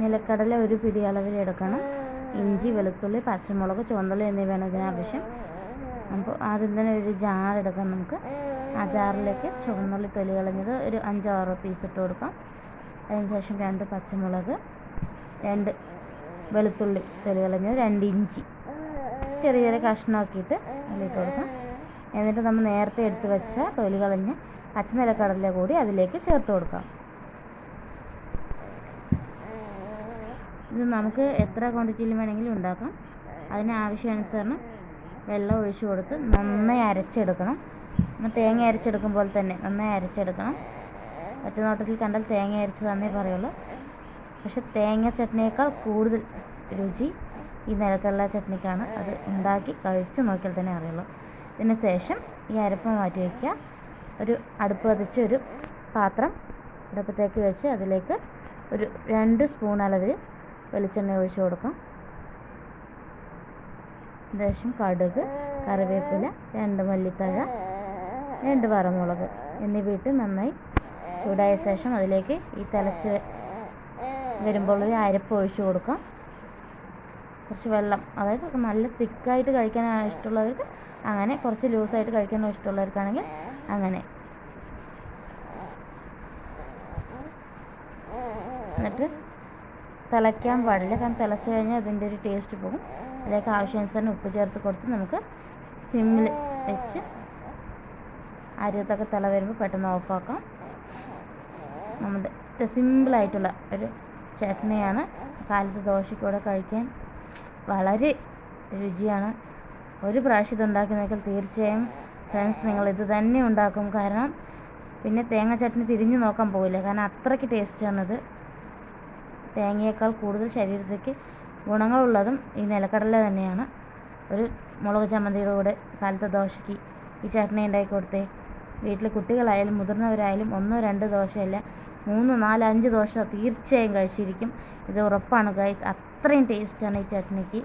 നിലക്കടല ഒരു പിടി അളവിൽ എടുക്കണം. ഇഞ്ചി വെളുത്തുള്ളി പച്ചമുളക് ചുവന്നുള്ളി എന്നിവയാണ് ഇതിനാവശ്യം അപ്പോൾ ആദ്യം തന്നെ ഒരു ജാർ എടുക്കാം നമുക്ക്. ആ ജാറിലേക്ക് ചുവന്നുള്ളി തൊലി കളഞ്ഞത് ഒരു അഞ്ചാറ് പീസ് ഇട്ട് കൊടുക്കാം. അതിനുശേഷം രണ്ട് പച്ചമുളക് രണ്ട് വെളുത്തുള്ളി തൊലി കളഞ്ഞത് രണ്ട് ഇഞ്ചി. ചെറിയ ചെറിയ കഷ്ണമാക്കിയിട്ട് അതിലിട്ട് കൊടുക്കാം. എന്നിട്ട് നമ്മൾ നേരത്തെ എടുത്ത് വെച്ച തൊലി കളഞ്ഞ് പച്ച നിലക്കടല കൂടി അതിലേക്ക് ചേർത്ത് കൊടുക്കാം. ഇത് നമുക്ക് എത്ര ക്വാണ്ടിറ്റിയിൽ വേണമെങ്കിലും ഉണ്ടാക്കാം. അതിന് ആവശ്യാനുസരണം വെള്ളം ഒഴിച്ചു കൊടുത്ത് നന്നായി അരച്ചെടുക്കണം. തേങ്ങ അരച്ചെടുക്കും പോലെ തന്നെ നന്നായി അരച്ചെടുക്കണം. ഒറ്റ നോട്ടത്തിൽ കണ്ടാൽ തേങ്ങ അരച്ചതാന്നേ പറയുള്ളൂ. പക്ഷെ തേങ്ങ ചട്നിയേക്കാൾ കൂടുതൽ രുചി ഈ നിലക്കടല ചട്നിക്കാണ്. അത് ഉണ്ടാക്കി കഴിച്ച് നോക്കിയാൽ തന്നെ അറിയുള്ളൂ. ഇതിന് ശേഷം ഈ അരപ്പ് മാറ്റി വയ്ക്കുക ഒരു അടുപ്പ് കത്തിച്ച് ഒരു പാത്രം അടുപ്പത്തേക്ക് വെച്ച് അതിലേക്ക് ഒരു രണ്ട് സ്പൂൺ അളവിൽ വെളിച്ചെണ്ണ ഒഴിച്ച് കൊടുക്കാം. ശേഷം കടുക് കറിവേപ്പില രണ്ട് മല്ലിത്തഴ രണ്ട് വറമുളക് എന്നിവ ഇട്ട് നന്നായി ചൂടായ ശേഷം അതിലേക്ക് ഈ തിളച്ച് വരുമ്പോൾ ഒരു അരപ്പ് ഒഴിച്ച് കൊടുക്കാം. കുറച്ച് വെള്ളം അതായത് നല്ല തിക്കായിട്ട് കഴിക്കാൻ ഇഷ്ടമുള്ളവർക്ക് അങ്ങനെ കുറച്ച് ലൂസായിട്ട് കഴിക്കാൻ ഇഷ്ടമുള്ളവർക്കാണെങ്കിൽ അങ്ങനെ. എന്നിട്ട് തിളയ്ക്കാൻ പാടില്ല. കാരണം തിളച്ച് കഴിഞ്ഞാൽ അതിന്റെ ഒരു ടേസ്റ്റ് പോകും. അതിലേക്ക് ആവശ്യാനുസരണം ഉപ്പ് ചേർത്ത് കൊടുത്ത് നമുക്ക് സിമ്മിൽ വെച്ച് അരിയത്തൊക്കെ തിള വരുമ്പോൾ പെട്ടെന്ന് ഓഫാക്കാം നമ്മുടെ സിമ്പിളായിട്ടുള്ള ഒരു ചട്നിയാണ്. കാലത്ത് ദോശയ്ക്കൂടെ കഴിക്കാൻ വളരെ രുചിയാണ്. ഒരു പ്രാവശ്യം ഇതുണ്ടാക്കി നോക്കിയാൽ തീർച്ചയായും ഫ്രണ്ട്സ് നിങ്ങൾ ഇത് തന്നെ ഉണ്ടാക്കും. കാരണം പിന്നെ തേങ്ങ ചട്നി തിരിഞ്ഞു നോക്കാൻ പോവില്ല. കാരണം അത്രയ്ക്ക് ടേസ്റ്റാണിത് തേങ്ങയേക്കാൾ കൂടുതൽ ശരീരത്തേക്ക് ഗുണങ്ങളുള്ളതും ഈ നിലക്കടല തന്നെയാണ്. ഒരു മുളക് ചമ്മന്തിയുടെ കൂടെ കാലത്തെ ദോശയ്ക്ക് ഈ ചട്നി ഉണ്ടാക്കി കൊടുത്തേ. വീട്ടിൽ കുട്ടികളായാലും മുതിർന്നവരായാലും ഒന്നോ രണ്ടോ ദോശയല്ല മൂന്ന് നാല് അഞ്ച് ദോശ തീർച്ചയായും കഴിച്ചിരിക്കും. ഇത് ഉറപ്പാണ് ഗൈസ്. അത്രയും ടേസ്റ്റാണ് ഈ ചട്നിക്ക്.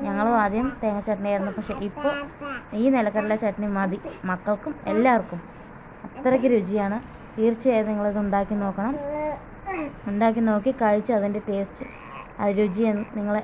ഞങ്ങളും ആദ്യം തേങ്ങ ചട്നി ആയിരുന്നു. പക്ഷേ ഇപ്പോൾ ഈ നിലക്കടല ചട്നി മതി. മക്കൾക്കും എല്ലാവർക്കും. അത്രയ്ക്ക് രുചിയാണ്. തീർച്ചയായും നിങ്ങളിത് ഉണ്ടാക്കി നോക്കണം. ഉണ്ടാക്കി നോക്കി കഴിച്ച് അതിന്റെ ടേസ്റ്റ് അത് രുചി നിങ്ങളെ